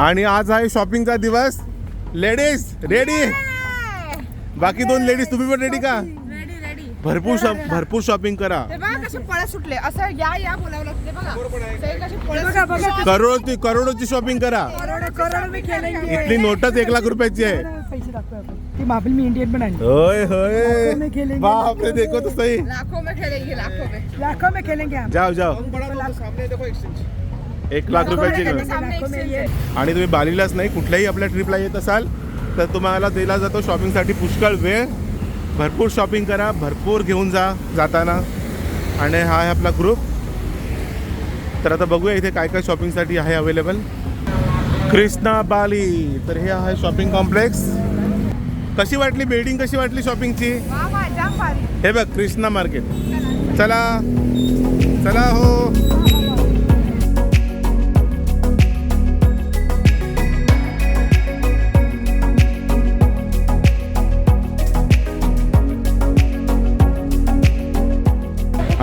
आणि आज आहे शॉपिंगचा दिवस. लेडीज रेडी बाकी दोन लेडीज तुम्ही पण रेडी का? रेडी रेडी भरपूर शॉप भरपूर शॉपिंग करा. सुटले. असं या या बोलावं करोडची करोडोची शॉपिंग करा. करोड करोड में खेलेंगे इथली नोटच एक लाख रुपयाची आहे. पैसे टाकतो आपण. ती बाबल मी इंडियन पण आणली होय होय. में खेलेंगे. बाप रे देखो तो सही लाखों में खेलेंगे लाखों में. लाखों में खेलेंगे जाओ जाओ. एक लाख रुपयाची सामने लाखों आहे. आणि तुम्ही बालीलाच नाही कुठल्याही आपल्या ट्रिपला येत असाल तर तुम्हाला दिला जातो शॉपिंगसाठी पुष्कळ वेळ. भरपूर शॉपिंग करा भरपूर घेऊन जा जाताना. आणि हा आहे आपला ग्रुप तर आता बघूया इथे काय काय शॉपिंगसाठी आहे अवेलेबल कृष्णा बाली तर हे आहे शॉपिंग कॉम्प्लेक्स कशी वाटली बिल्डिंग कशी वाटली शॉपिंगची हे बघ कृष्णा मार्केट चला. चला हो.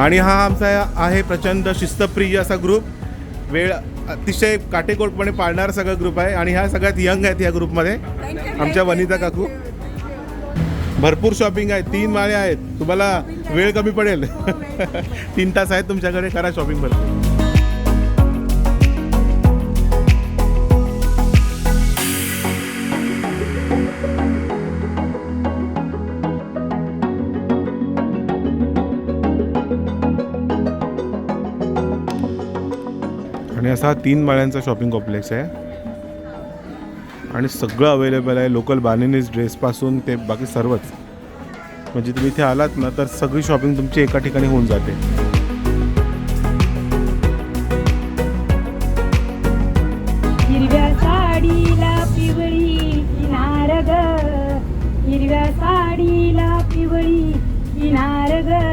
आणि हा आमचा आहे प्रचंड शिस्तप्रिय असा ग्रुप वेळ अतिशय काटेकोरपणे पाळणारा सगळा ग्रुप आहे आणि ह्या सगळ्यात यंग आहेत या ग्रुपमध्ये आमच्या वनिता काकू. भरपूर शॉपिंग आहे. तीन माळे आहेत. तुम्हाला वेळ कमी पडेल. तीन तास आहेत तुमच्याकडे. करा शॉपिंग भरपूर. असा हा तीन माळ्यांचा शॉपिंग कॉम्प्लेक्स आहे. आणि सगळं अवेलेबल आहे. लोकल बानिनीज ड्रेसपासून ते बाकी सर्वच. म्हणजे तुम्ही इथे आलात ना तर सगळी शॉपिंग तुमची एका ठिकाणी होऊन जाते. हिरव्या साडीला पिवळी किनार ग. हिरव्या साडीला पिवळी किनार ग.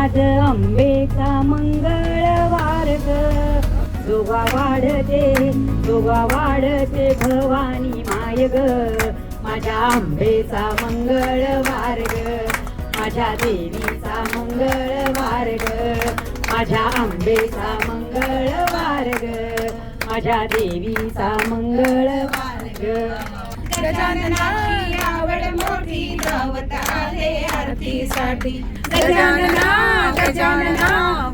आज आंबेचा मंगळवार ग. जोगा वाढते जोगा वाढते भवानी माय ग माझ्या आंबेचा मंगळ मार्ग माझ्या देवीचा मंगळ मार्ग. माझ्या आंबेचा मंगळ मार्ग माझ्या देवीचा मंगळ मार्ग. गजाननाची आवड मोठी आले आरतीसाठी. Gajanana Gajanana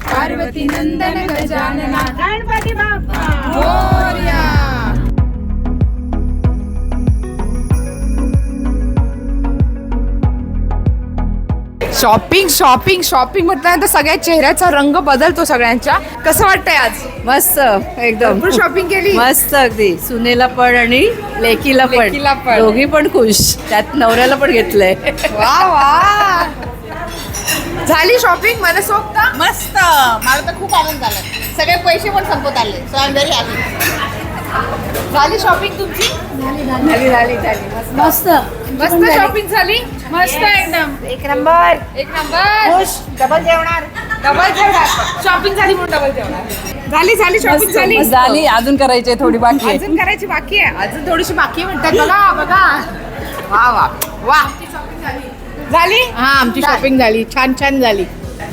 Parvati Nandan Gajanana. Ganpati Bappa. Morya. Shopping shopping shopping म्हटल्यानंतर सगळ्या चेहऱ्याचा रंग बदलतो सगळ्यांच्या. कसं वाटतंय आज? मस्त एकदम. भरपूर शॉपिंग केली? मस्त अगदी. सुनेला पण आणि लेकीला लेकीला पण. पण. दोघी पण खुश. त्यात नवऱ्याला पण घेतलंय. वा वा. झाली शॉपिंग मला सोबत मस्त. मला तर खूप आनंद झाला. सगळे पैसे पण संपत आले. So I am very happy झाली शॉपिंग तुमची? झाली झाली. झाली मस्त. मस्त. शॉपिंग झाली. मस्त एकदम. एक नंबर एक नंबर डबल जेवणार. डबल जेवणार. शॉपिंग झाली म्हणून डबल जेवणार. झाली झाली शॉपिंग झाली. झाली. अजून करायची आहे थोडी बाकी आहे. अजून करायची बाकी आहे. अजून थोडीशी बाकी म्हणतात. बघा बघा. वा वा. वा. झाली. हा आमची शॉपिंग झाली. छान छान झाली.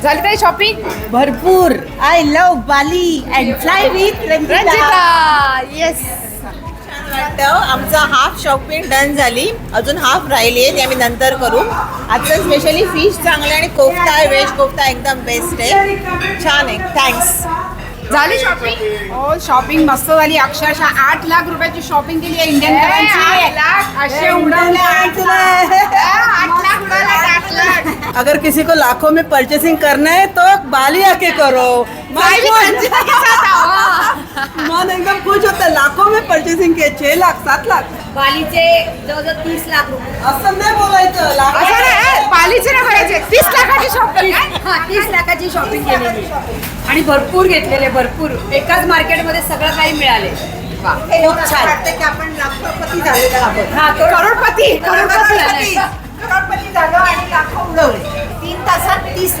झाली ताई शॉपिंग भरपूर. I love Bali and fly with Ranjita! Yes आमचा हाफ शॉपिंग डन झाली. अजून हाफ राहिली आहे ती आम्ही नंतर करू. आजचं स्पेशली फिश चांगलं आणि कोफ्ता आहे व्हेज कोफ्ता एकदम बेस्ट आहे. छान आहे. थँक्स झाली शॉपिंग हो शॉपिंग मस्त झाली. अक्षरशः आठ लाख रुपयाची शॉपिंग केली आहे इंडियन करन्सी लाख? असे उडवले आठ लाख. आठ लाख उडवले आठ लाख. अगर किसी को लाखों में परचेसिंग करना है तो बाली आके करो। के। मन एकदम खुश होता है। लाखों में परचेसिंग किए छह लाख सात लाख। बालीचे जवळजवळ तीस लाख रुपये. असं नाही बोलायचं असं लाख. पालीचे नाही भरायचे तीस लाखाची शॉपिंग हा तीस लाखाची शॉपिंग केलेली. आणि भरपूर घेतलेले भरपूर. एकाच मार्केटमध्ये सगळं काही मिळाले. खूप छान. वाटतं की आपण लाखोपती झालेलो आहोत. हा तो करोडपती करोडपती झाले. करोडपती झालो आणि लाखो उडवले. तीन तासात तीस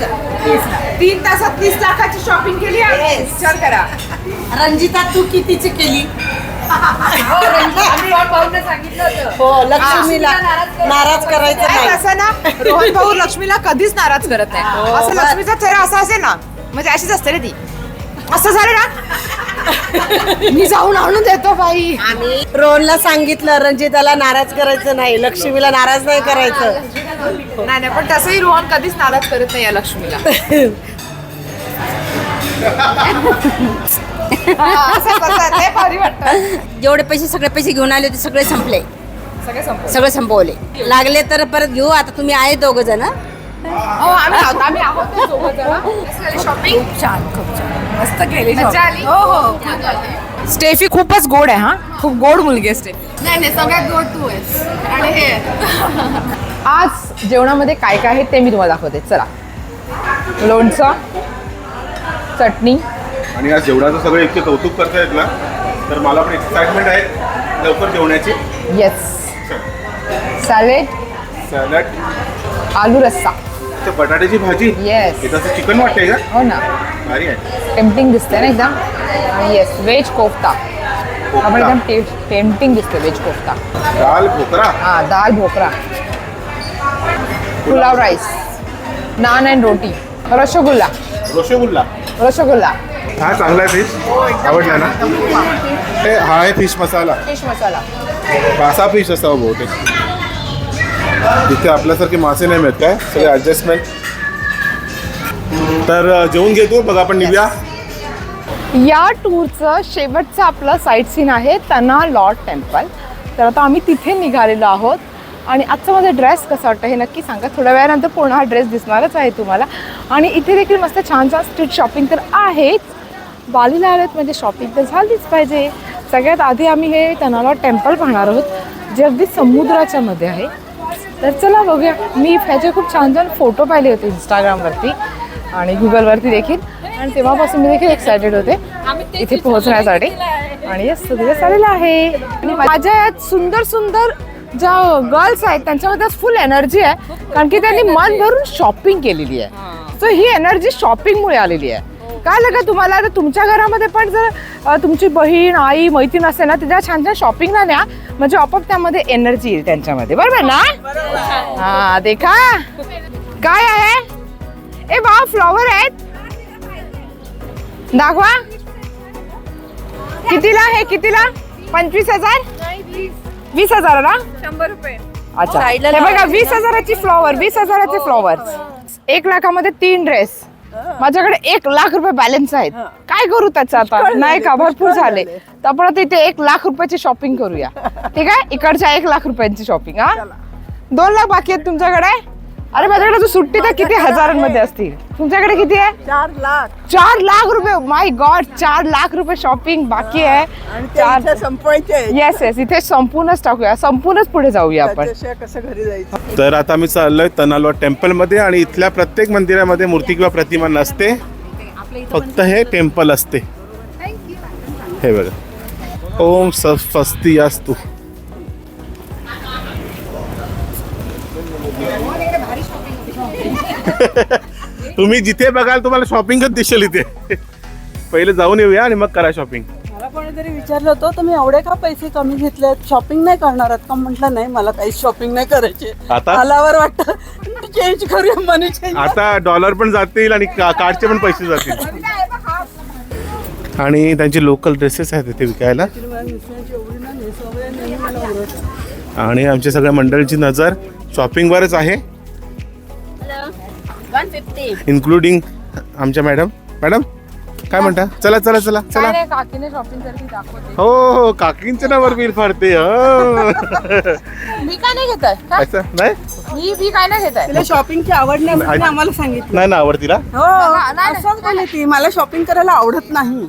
तीन तासात तीस लाखाची शॉपिंग केली आहे Yes. विचार करा. रंजिता तू कितीची केली? हो, रंजित, आम्ही भाऊनं सांगितलं होतं. हो लक्ष्मीला नाराज करायचं नाही. असं ना? रोहन भाऊ लक्ष्मीला कधीच नाराज करत नाही. असं लक्ष्मीचा चेहरा असा असेल ना? म्हणजे अशीच असते रे ती. असं झालं ना? मी जाऊन आणून देतो बाई. आम्ही रोहनला सांगितलं रंजिताला नाराज करायचं नाही लक्ष्मीला नाराज नाही करायचं. नाही नाही पण तसंही रोहन कधीच नाराज करत नाही या लक्ष्मीला. असं कसं ते भारी वाटतं. जेवढे पैसे सगळे पैसे घेऊन आले होते सगळे संपले. सगळे संपलं सगळे संपवले. लागले तर परत घेऊ आता तुम्ही आहे दोघ जण. हो आम्ही आहोत. शॉपिंग खूप छान खूप छान मस्त केली मजा आली. हो हो स्टेफी खूपच गोड आहे हा? खूप गोड मुलगी आहे स्टेफी. नाही नाही सगळ्यात गोड तू आहेस. आणि हे. आज जेवणामध्ये काय काय आहे ते मी तुम्हाला दाखवते. चला. लोणचं चटणी. आणि आज जेवणाचं सगळं इतके कौतुक करतायत ना तर मला पण एक्साइटमेंट आहे लवकर जेवण्याची. येस सॅलेड सॅलड आलू रस्सा. तर बटाट्याची भाजी. येस हे तसं चिकन वाटतंय का? हो ना. भारी आहे. टेम्पटिंग दिसते ना एकदम? Yes veg kofta. आपण एकदम टेम्पटिंग दिसते व्हेज कोफ्ता. दाल भोकरा. हा दाल भोकरा. Pulao. Rice naan and roti rasgulla. Rasgulla. Rasgulla. हा चांगला आहे फिश आवडला ना? हे हा आहे फिश मसाला. फिश मसाला. पासा फिश असावं बहुतेक. तिथे आपल्यासारखे मासे नाही मिळत काय? सगळे ॲडजस्टमेंट तर जेवून घेतो बघा आपण निघूया. या टूरचं शेवटचं आपलं साईट सीन आहे तना लॉर्ड टेम्पल. तर आता आम्ही तिथे निघालेलो आहोत. आणि आजचा माझा ड्रेस कसा वाटतं हे नक्की सांगा. थोड्या वेळानंतर पूर्ण हा ड्रेस दिसणारच आहे तुम्हाला. आणि इथे देखील मस्त छान छान स्ट्रीट शॉपिंग तर आहेच. बालीला आल्यात म्हणजे शॉपिंग तर झालीच पाहिजे. सगळ्यात आधी आम्ही हे तनाला टेम्पल पाहणार आहोत जे अगदी समुद्राच्या मध्ये आहे. तर चला बघूया. मी ह्याचे खूप छान छान फोटो पाहिले होते इंस्टाग्रामवरती आणि गुगलवरती देखील. आणि तेव्हापासून मी देखील एक्सायटेड होते. इथे पोहोचण्यासाठी. आणि यस तिथे चाललेलं आहे. आणि माझ्या यात सुंदर सुंदर ज्या गर्ल्स आहेत त्यांच्यामध्ये फुल एनर्जी आहे. कारण की त्यांनी मन भरून शॉपिंग केलेली आहे. सो ही एनर्जी शॉपिंगमुळे आलेली आहे. काय लगा तुम्हाला? आता तुमच्या घरामध्ये पण जर तुमची बहीण आई मैत्रीण असेल ना तिच्या छान छान शॉपिंगला न्या. म्हणजे आपोआप त्यामध्ये एनर्जी येईल त्यांच्यामध्ये. बरोबर ना? हा देखा. काय आहे? ए वा फ्लॉवर आहेत. दाखवा. कितीला हे कितीला? पंचवीस हजार? वीस हजार ना? शंभर रुपये. अच्छा. हे बघा वीस हजाराची फ्लॉवर वीस हजाराचे फ्लॉवर एक लाखामध्ये तीन ड्रेस माझ्याकडे एक लाख रुपये बॅलन्स आहेत. काय करू त्याचं आता? नाही का? भरपूर झाले. तर आपण आता इथे एक लाख रुपयाची शॉपिंग करूया. ठीक आहे? इकडच्या एक लाख रुपयांची शॉपिंग हा? दोन लाख बाकी आहेत तुमच्याकडे? अरे माझ्याकडे तू सुट्टी तर किती हजारांमध्ये असतील? तुमच्याकडे किती आहे? चार लाख. चार लाख रुपये. माय गॉड चार लाख रुपये शॉपिंग बाकी आहे. आणि चार संपवायचे येस येस इथे संपूर्णच टाकूया. संपूर्णच पुढे जाऊया आपण. त्याच्याशिवाय कसं घरी जायचं? तर आता मी चाललोय तनालवा टेम्पलमध्ये आणि इथल्या प्रत्येक मंदिरामध्ये मूर्ती किंवा प्रतिमा नसते. फक्त हे टेम्पल असते. हे बघा. ओम स्वस्ती असतू तुम्ही जिथे बघाल तुम्हाला शॉपिंगच दिसेल इथे. पहिले जाऊन येऊया आणि मग करा शॉपिंग मला कोणीतरी विचारलं होतं तुम्ही एवढे का पैसे कमी घेतले शॉपिंग नाही करणार आहात का? म्हटलं नाही मला काही शॉपिंग नाही करायची. आता? आल्यावर वाटतं चेंज करूया मनी चेंज आता डॉलर पण जातील आणि का- कार्डचे पण पैसे जातील. आणि त्यांचे लोकल ड्रेसेस आहेत इथे विकायला. आणि आमच्या सगळ्या मंडळींची नजर शॉपिंगवरच आहे. इन्क्लुडिंग आमच्या मॅडम मॅडम काय म्हणता? चला चला चला चला. काकीने शॉपिंग करते दाखवते. हो हो काकींच्या नावावर बिल फाडते हो. मी काय नाही घेत आहे नाही? मी मी काय नाही घेत आहे तिला शॉपिंगची आवड नाही म्हणून नाही. आम्हाला सांगितलं. नाही ना आवडतीला हो असंच बोलली ती मला शॉपिंग करायला आवडत नाही.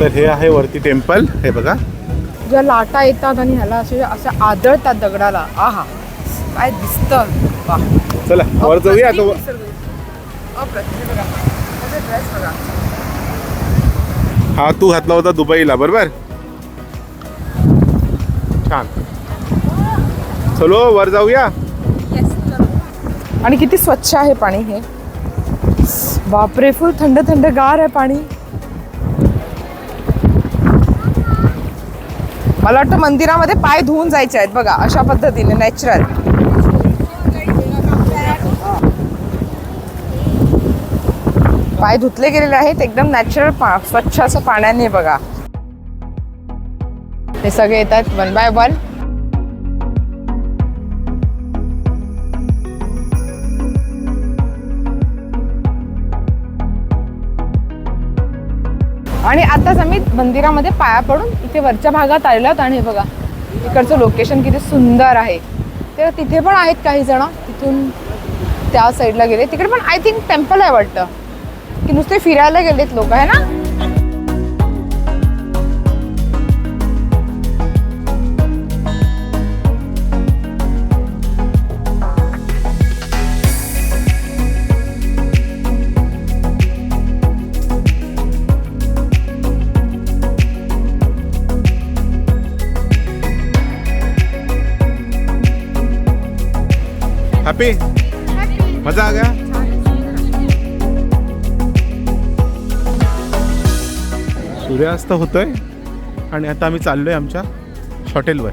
तर हे आहे वरती टेम्पल हे बघा. ज्या लाटा येतात आणि ह्याला असे असे आदळतात दगडाला. आहा काय दिसतं. चला वर जाऊया. हा तू घातला होता दुबईला बरोबर? छान. चलो वर जाऊया. आणि किती स्वच्छ आहे पाणी हे? बापरे फुल थंड थंड गार आहे पाणी. मला वाटतं मंदिरामध्ये पाय धुवून जायचे आहेत बघा अशा पद्धतीने नॅचरल पाय धुतले गेलेले आहेत एकदम नॅचरल पा स्वच्छ असं पाण्याने बघा. हे सगळे येतात वन बाय वन आणि आताच आम्ही मंदिरामध्ये पाया पडून इथे वरच्या भागात आलेलो आहोत आणि हे बघा इकडचं लोकेशन किती सुंदर आहे. तर तिथे पण आहेत काही जण तिथून त्या साईडला गेले. तिकडे पण आय थिंक टेम्पल आहे वाटतं. की नुसते फिरायला गेलेत लोक आहे ना? हॅपी मजा आ गया? सूर्यास्त होतोय आणि आता आम्ही चाललोय आमच्या हॉटेलवर.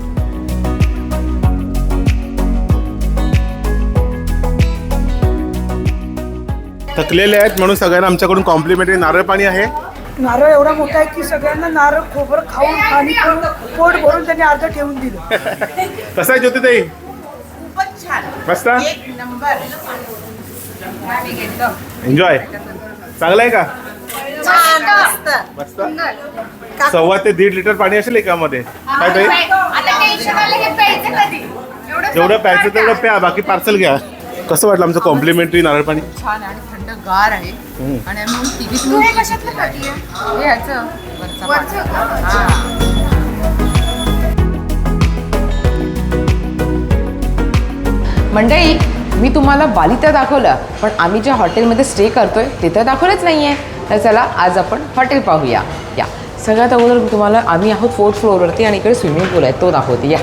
थकलेले आहेत म्हणून सगळ्यांना आमच्याकडून कॉम्प्लिमेंटरी नारळ पाणी आहे. नारळ एवढा मोठा आहे की सगळ्यांना नारळ खोबरं खाऊन पाणी पोट भरून त्यांनी अर्ध ठेवून दिलं. कसं आहे ज्योतिताई? मस्त? एक नंबर. एन्जॉय चांगलं आहे का? मस्त. सव्वा ते दीड लिटर पाणी असेल एकामध्ये. काय ताई जेवढं प्यायचं तेवढं प्या. बाकी पार्सल घ्या. कसं वाटलं आमचं कॉम्प्लिमेंटरी नारळ पाणी? छान आणि थंड गार आहे. आणि आम्ही हे. मंडळी मी तुम्हाला बाली तर दाखवलं पण आम्ही ज्या हॉटेलमध्ये स्टे करतोय ते तर दाखवलंच नाही आहे तर चला आज आपण हॉटेल पाहूया. या. सगळ्यात अगोदर तुम्हाला आम्ही आहोत फोर्थ फ्लोअरवरती आणि इकडे स्विमिंग पूल आहे तो दाखवते. या.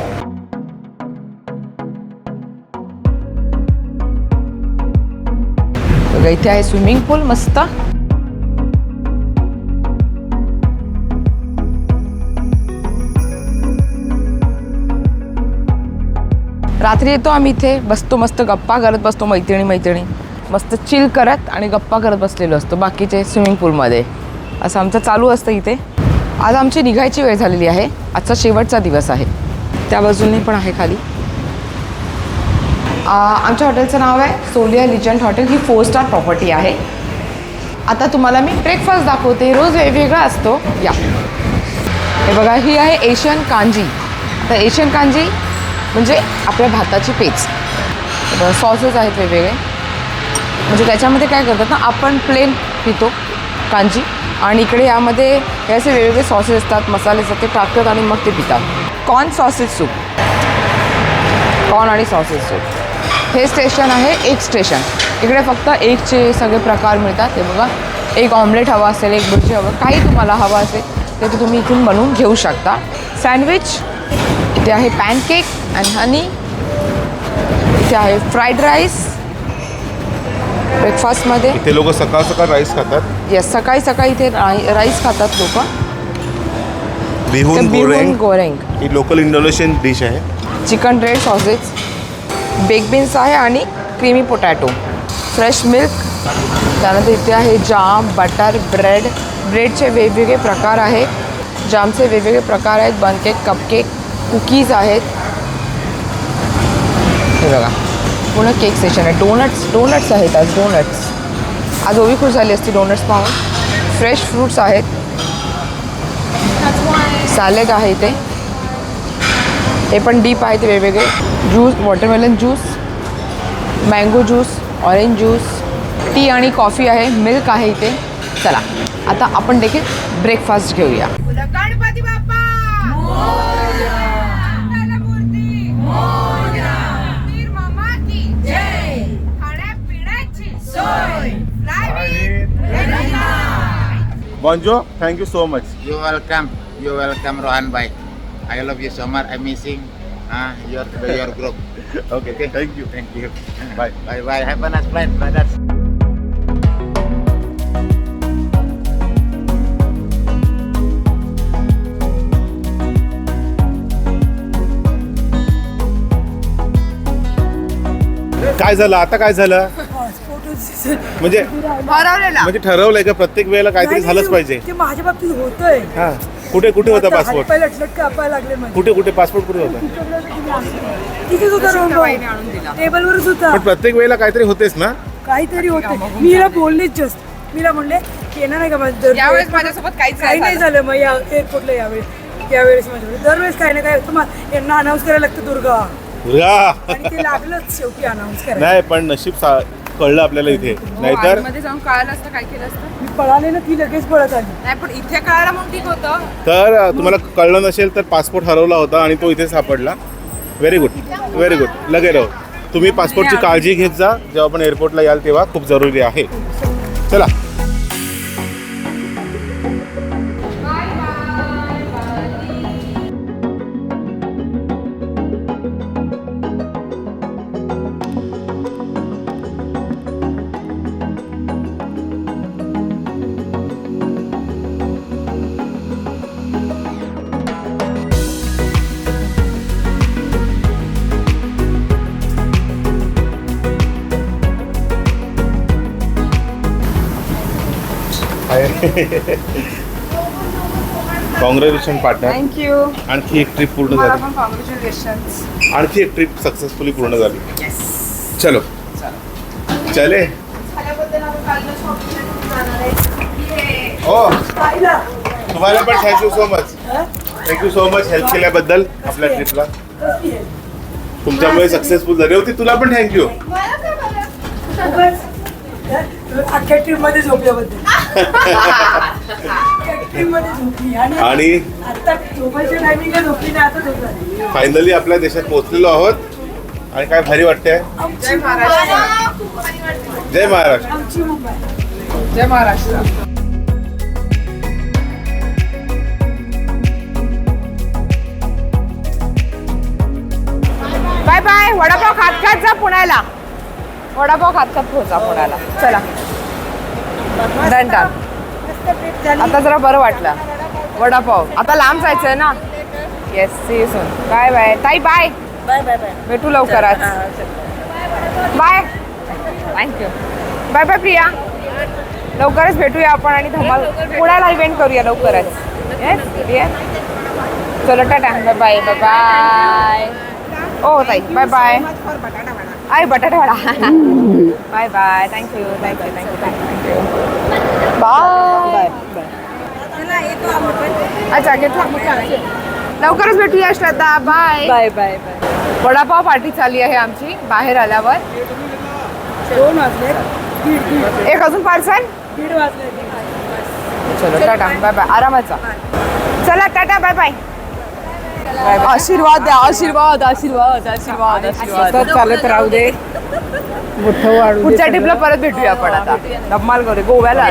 इथे आहे स्विमिंग पूल मस्त. रात्री येतो आम्ही इथे बसतो मस्त गप्पा करत बसतो मैत्रिणी मैत्रिणी. मस्त चिल करत आणि गप्पा करत बसलेलो असतो बाकीचे स्विमिंग पूलमध्ये असं आमचं चालू असतं इथे. आज आमची निघायची वेळ झालेली आहे. आजचा शेवटचा दिवस आहे. त्या बाजूने पण आहे खाली. आमच्या हॉटेलचं नाव आहे सोलिया लिजंट हॉटेल. ही फोर स्टार प्रॉपर्टी आहे. आता तुम्हाला मी ब्रेकफास्ट दाखवते. रोज वेगवेगळा असतो. या. हे बघा ही आहे एशियन कांजी. आता एशियन कांजी म्हणजे आपल्या भाताची पेच. सॉसेस आहेत वेगवेगळे. म्हणजे त्याच्यामध्ये काय करतात ना आपण प्लेन पितो कांजी आणि इकडे यामध्ये हे असे वेगवेगळे सॉसेस असतात मसाले असतात ते टाकतात आणि मग ते पितात. कॉर्न सॉसेस सूप कॉर्न आणि सॉसेस सूप हे स्टेशन आहे एक स्टेशन इकडे फक्त एकचे सगळे प्रकार मिळतात. ते बघा एक ऑमलेट हवा असेल एक बुर्जी हवं काही तुम्हाला हवं असेल ते तुम्ही इथून बनवून घेऊ शकता. सँडविच इथे आहे पॅनकेक अँड हनी इथे आहे फ्राईड राईस ब्रेकफास्टमध्ये ते लोक सकाळ सकाळ राईस खातात. येस सकाळी सकाळी इथे राई राईस खातात लोक. Bihun goreng. गोरेंग. ही लोकल इंडोनेशियन डिश आहे. Chicken red sausage bake beans आहे आणि क्रीमी पोटॅटो फ्रेश मिल्क त्यानंतर इथे आहे जाम बटर ब्रेड ब्रेडचे वेगवेगळे प्रकार आहेत जामचे वेगवेगळे प्रकार आहेत. बनकेक कपकेक कुकीज आहेत. हे बघा. पूर्ण केक सेशन आहे. डोनट्स डोनट्स आहेत आज डोनट्स आज ओवी खुश झाली असती डोनट्स पाहून. फ्रेश फ्रूट्स आहेत. सॅलेड आहे इथे. हे पण डीप आहेत वेगवेगळे. Juice watermelon juice mango juice orange juice tea आणि कॉफी आहे. मिल्क आहे इथे. चला. आता आपण देखील ब्रेकफास्ट घेऊया. Ganpati Bappa! बॉन्जो thank you so much You're welcome. You're welcome, Rohan Bhai. I love you so much. Amazing. Ah, your your group. Okay thank you Thank you. Bye Bye bye. Have a nice flight, brothers. काय झालं आता काय झालं म्हणजे हरवलेला. म्हणजे ठरवलंय का प्रत्येक वेळेला काहीतरी झालंच पाहिजे? ते माझ्या बाबतीत होतंय. हा. कुठे कुठे होता पासपोर्ट हातपाय लटलट कापायला लागले म्हणजे? कुठे कुठे? पासपोर्ट कुठे होता? तिथेच होता टेबलवरच होता. पण प्रत्येक वेळेला काहीतरी होतेच ना? काहीतरी होते मी हिला बोललेच जस्ट मीला म्हणले की येणार नाही का माझं? दर- यावेळेस माझ्यासोबत काहीच काही नाही झालं. मग या एअरपोर्टला यावेळेस. यावेळेस माझ्याकडे दरवेळेस काही ना काय होतं मग यांना अनाऊन्स करायला लागतं दुर्गा. दुर्गा. आणि ते लागलंच शेवटी अनाऊन्स करायला. नाही पण नशीब सा- कळलं आपल्याला इथे. नाहीतरमध्ये जाऊन कळालं असतं काय केलं असतं. मी पळाले ना ती लगेच पळत आली. नाही पण इथे कळायला मग ठीक होतं. तर अ, तुम्हाला कळलं नसेल तर पासपोर्ट हरवला होता आणि तो इथे सापडला. व्हेरी गुड व्हेरी गुड लगे राहो. तुम्ही पासपोर्टची काळजी घेत जा. जेव्हा आपण एअरपोर्टला याल तेव्हा खूप जरुरी आहे. चला. कॉंग्रॅच्युलेशन पार्टनर थँक्यू आणखी एक ट्रिप पूर्ण मला झाली. पण कॉंग्रॅच्युलेशन आणखी एक ट्रिप सक्सेसफुली पूर्ण झाली. चलो. चले. हो तुम्हाला पण thank you so much thank you so much help केल्याबद्दल आपल्या ट्रिपला तुमच्यामुळे सक्सेसफुल झाली होती तुला पण थँक्यू अख्ख्या ट्रीपमध्ये झोपल्याबद्दल. ट्रीपमध्ये झोपली. आणि आणि? आता झोपायच्या टायमिंगला झोपली नाही आता झोपली फायनली आपल्या देशात पोहोचलेलो आहोत. आणि काय भारी वाटतंय? आमची मुंबई. जय महाराष्ट्र. आमची मुंबई. जय महाराष्ट्र. Bye bye. वडापाव खात खात जा पुण्याला. वडापाव खात खात पोहोचा पुण्याला. चला. डन डन आता जरा बरं वाटलं. वडापाव. आता लांब जायचंय ना? Yes see soon bye bye ताई बाय बाय बाय बाय भेटू लवकरच. Bye thank you bye bye Priya. लवकरच भेटूया आपण आणि धमाल पुण्याला इव्हेंट करूया लवकरच. येस चलो tata. Bye bye bye bye ओ ताई bye bye I batata vada bye bye thank you thank you thank you thank you bye अच्छा घेतला लवकरच भेटूया Shraddha. Bye bye bye bye vada pav party चालली आहे आमची बाहेर आल्यावर. दोन वाजले. एक अजून पार्सल दीड वाजले. चलो टाटा. बाय बाय आरामाचा चला टाटा. बाय बाय आशीर्वाद द्या आशीर्वाद आशीर्वाद आशीर्वाद सतत चालत राहू दे. पुढच्या ट्रिपला परत भेटूया आपण आता. धम्माल करू गोव्याला